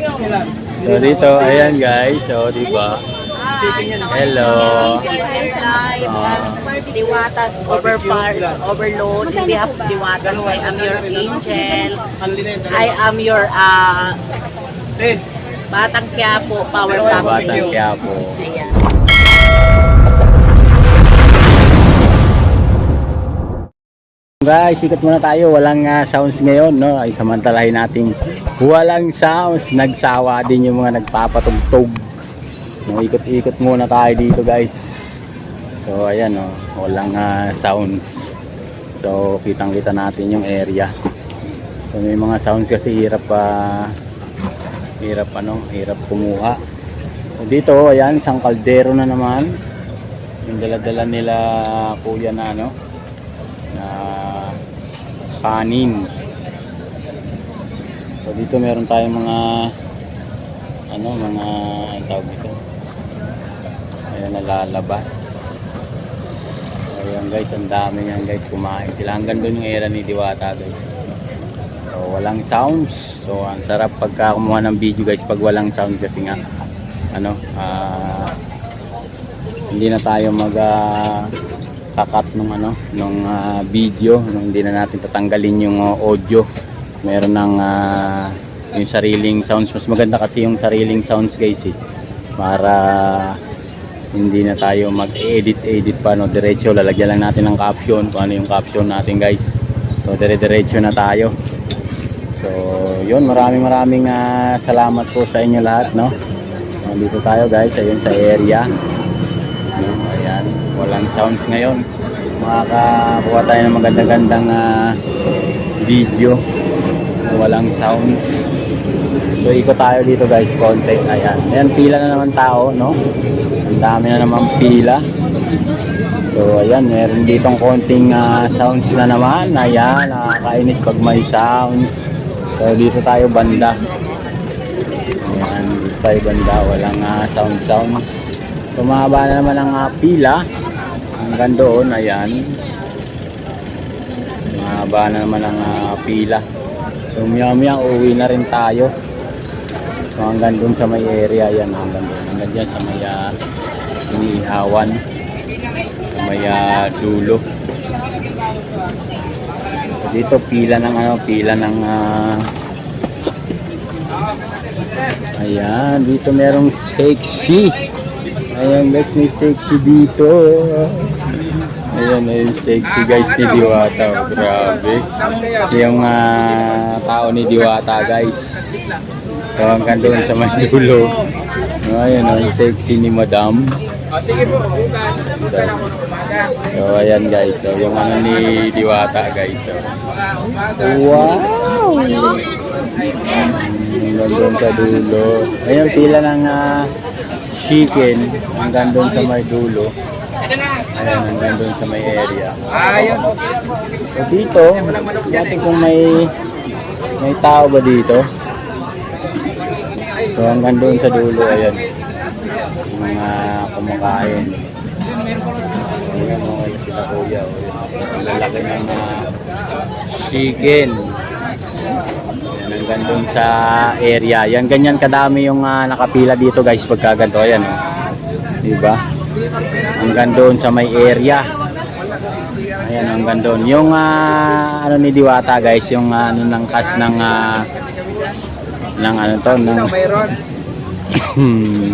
So dito, ayan guys, so di ba? Hello. Uh, Diwatas, overparts, overload, in behalf of Diwatas, I am your angel. I am your uh, Batang Quiapo Power Batang. Quiapo. Ayan. Guys, ikot muna tayo. Walang ah, sounds ngayon, no? Ay samantalahin natin. Walang sounds. Nagsawa din yung mga nagpapatugtog. No, ikot-ikot muna tayo dito, guys. So, ayan, no? Walang ah, sounds. So, kitang-kita natin yung area. So, may mga sounds kasi hirap pa hirap ano, hirap kumuha. So, dito, ayan, isang kaldero na naman. Yung dala-dala nila kuya na ano, na kanin. So dito meron tayong mga ano mga ang tawag dito. Ayan nalalabas. Ayan guys, ang dami niyan guys kumain sila. Hanggang doon yung era ni Diwata guys. So walang sounds. So ang sarap pagka kumuha ng video guys pag walang sound kasi nga ano ah hindi na tayo mag ah, kakat nung ano nung ah, video nung hindi na natin tatanggalin yung ah, audio. Meron ng ah, yung sariling sounds. Mas maganda kasi yung sariling sounds guys eh. Para hindi na tayo mag-edit edit pa no? Diretso lalagyan lang natin ng caption kung ano yung caption natin guys. So dire diretso na tayo. So yun maraming maraming ah, salamat po sa inyo lahat no? Nandito tayo guys ayun sa area walang sounds ngayon. Makakakuha tayo ng maganda-gandang ah, video. Walang sounds. So ikot tayo dito guys, konti. Ayan. Ayan, pila na naman tao, no? Ang dami na naman pila. So ayan, meron ditong konting ah, sounds na naman. Ayan, nakakainis pag may sounds. So dito tayo banda. Ayan, dito tayo banda. Walang ah, sound sounds. Tumaba na naman ang ah, pila. Hanggang doon, ayan. Tumaba na naman ang ah, pila. So maya maya uwi na rin tayo. So hanggang doon sa may area yan. Hanggang doon. Hanggang dyan sa may uh, inihawan. Sa may ah, dulo. Dito pila ng ano, pila ng ah, Ayan, dito merong sexy. Ayan guys, may sexy dito. Ayan, ayun sexy guys ni Diwata. Grabe. Yung ah, tao ni Diwata guys. So hanggang doon sa may dulo. Ayan, ang sexy ni Madam. sige po, bukas. Bukas ako ng umaga. So ayan guys, so yung ano ni Diwata guys. So. Wow! Hanggang doon sa dulo. Ayun, pila ng ah, chicken hanggang doon sa may dulo. Ayan, hanggang doon sa may area. Ayun, okay. So dito, natin kung may may tao ba dito. So hanggang doon sa dulo, ayan. Mga kumakain. Ayan, okay sila kuya. oh. Lalaki ng ah, chicken. Yan, hanggang doon sa area. Yan, ganyan kadami yung ah, nakapila dito guys pagka ganito. Ayan, oh. Diba? Hanggang doon sa may area. Ayan, hanggang doon. Yung ah, ano ni Diwata guys, yung ah, ano ng kas ng ah, ng ano to, ng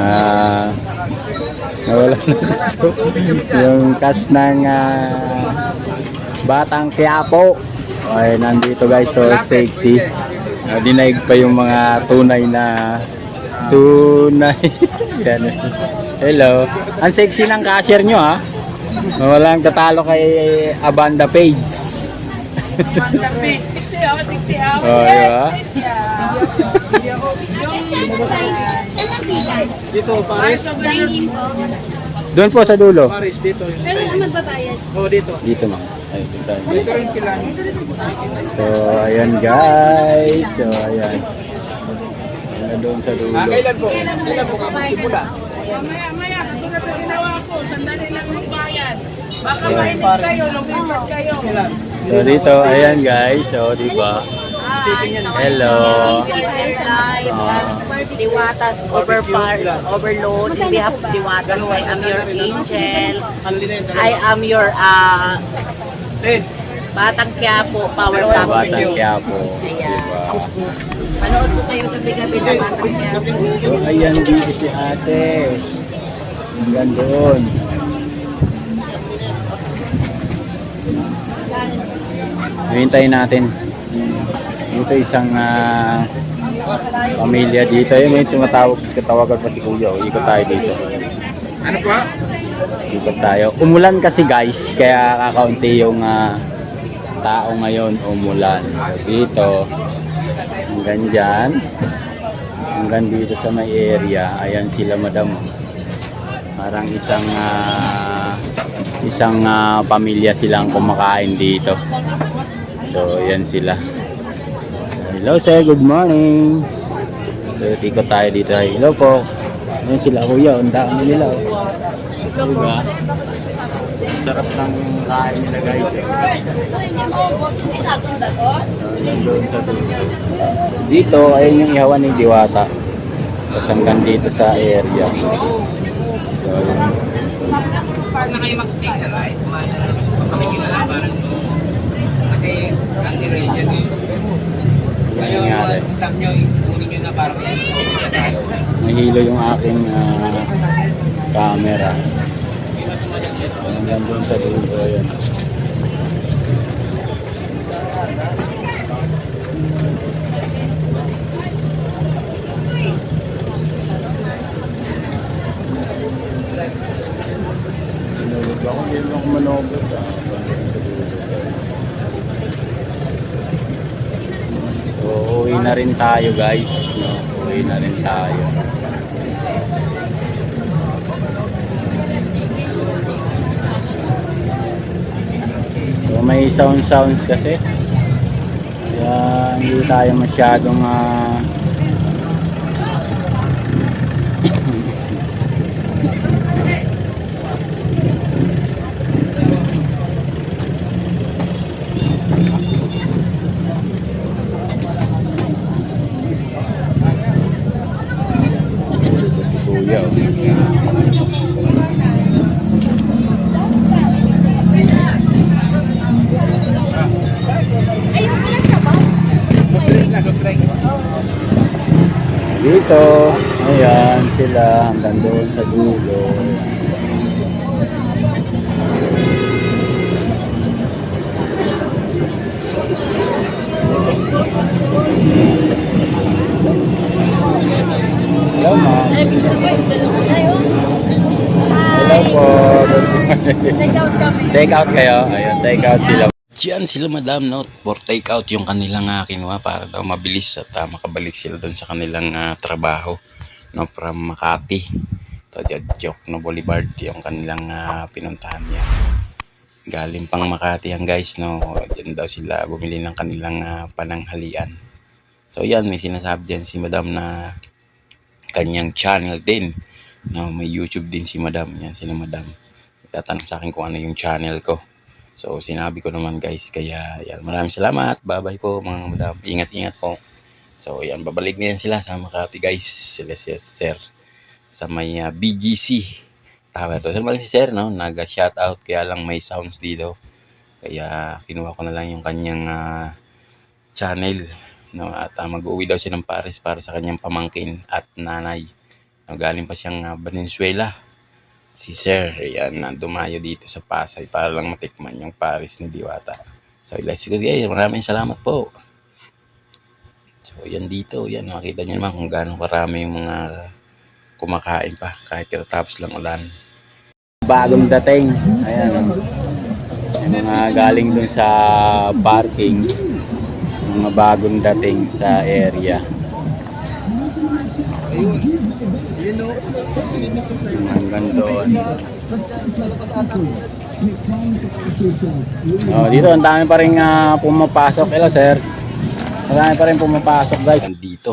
ah, nawala na kaso. yung kas ng ah, Batang Quiapo. Ay, nandito guys to sexy. Uh, dinaig pa yung mga tunay na tunay. Yan. Hello. Ang sexy ng cashier nyo ha. Walang tatalo kay Abanda Page. Siksi ako, siksi ako. Oh, di ba? Dito, Paris. Doon po sa dulo. Paris, dito. Pero ang magbabayad. Oh, dito. Dito ma'am. Ay, dito. Kailan. So, ayan guys. So, ayan. Ayan doon sa dulo. Ah, kailan po? Kailan po kami simula? Maya, maya, tulad sa ginawa ko, sandali lang magbayad. Baka Ayan. mainit kayo, lumipat kayo. So, dito, ayan guys. So, di ba? Hello. Live, uh, Diwatas over overload. Behalf of Diwatas, I am your angel. Na. I am your uh. Batang Quiapo, Power. Batang Quiapo. Ayan. Diba? Manood po kayo gabi-gabi sa Batang. So, ayan dito si ate. Hanggang doon. Hintayin natin. Dito isang ah, pamilya dito. Ayun, may tumatawag, katawagan pa si Kuya. O, Ikot tayo dito. Ano po? Ikot tayo. Umulan kasi guys, kaya kakaunti yung ah, tao ngayon umulan. So, dito, hanggang dyan, hanggang dito sa may area, ayan sila madam. Parang isang ah, isang ah, pamilya silang kumakain dito. So, ayan sila. Hello sir, good morning. So, ikot tayo dito. Hello po. Ayan sila kuya, ang dami nila. Diba? Sarap ng kain nila guys. eh. Doon sa. Dito, ayun yung ihawan ni Diwata. Tapos hanggang dito sa area. So, ayun. Pag na kayo mag-take na ride, pakikita lang parang. Kasi, ang region eh. Ngayon, stop nyo, ikunin nyo na parang yan. Nahilo yung aking ah, camera. Hanggang doon sa dulo. Ayun. Sinulog ako, hindi mo ako manobot. na rin tayo guys. No? Na rin tayo. So, may sound sounds kasi. Kaya hindi tayo masyadong ah, Dito, ayan sila hanggang doon sa dulo. Hello, ma'am. Hello po. Take out kami. Take out kayo. Ayun, take out sila. Diyan sila madam no for take out yung kanilang uh, kinuha para daw mabilis at ah, makabalik sila doon sa kanilang ah, trabaho no from Makati. To joke no Boulevard yung kanilang ah, pinuntahan niya. Galing pang Makati yan guys no. Diyan daw sila bumili ng kanilang ah, pananghalian. So yan may sinasabi diyan si madam na kanyang channel din. No, may YouTube din si madam. Yan si madam. Tatanong sa akin kung ano yung channel ko. So, sinabi ko naman guys, kaya yan, maraming salamat. Bye-bye po mga madam. Ingat-ingat po. So, yan, babalik na yan sila sa Makati guys. Sila si Sir. Sa may ah, BGC. Tama to. Sir si Sir, no? Nag-shoutout kaya lang may sounds dito. Kaya kinuha ko na lang yung kanyang ah, channel. No? At ah, mag-uwi daw siya ng Paris para sa kanyang pamangkin at nanay. No, galing pa siyang ah, Valenzuela si Sir, yan, na dumayo dito sa Pasay para lang matikman yung Paris ni Diwata. So, let's go guys. Maraming salamat po. So, yan dito. Yan, makita nyo naman kung gaano karami yung mga kumakain pa kahit katatapos lang ulan. Bagong dating. Ayan. Yung mga galing dun sa parking. Mga bagong dating sa area. Hanggang doon. Oh, dito ang dami pa rin ah, pumapasok. Hello, sir. Marami pa rin pumapasok, guys. Dito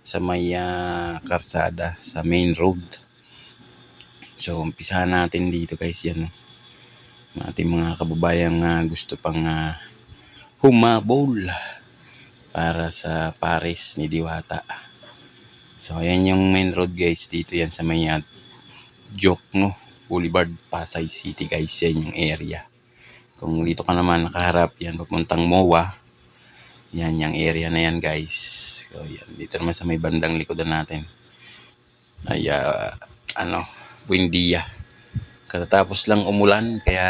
sa may ah, karsada, sa main road. So, umpisahan natin dito, guys. Yan. oh. Ang ating mga kababayang ah, gusto pang ah, humabol para sa Paris ni Diwata. So, ayan yung main road guys. Dito yan sa may uh, Jokno Boulevard, Pasay City guys. Yan yung area. Kung dito ka naman nakaharap, yan papuntang MOA. Yan yung area na yan guys. So, yan. Dito naman sa may bandang likodan natin. Ay, ah, ano, Buendia. Katatapos lang umulan, kaya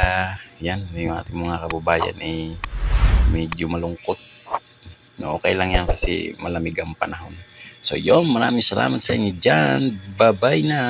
yan, yung ating mga kababayan ay medyo malungkot. No, okay lang yan kasi malamig ang panahon. So yun, maraming salamat sa inyo dyan. Bye-bye na!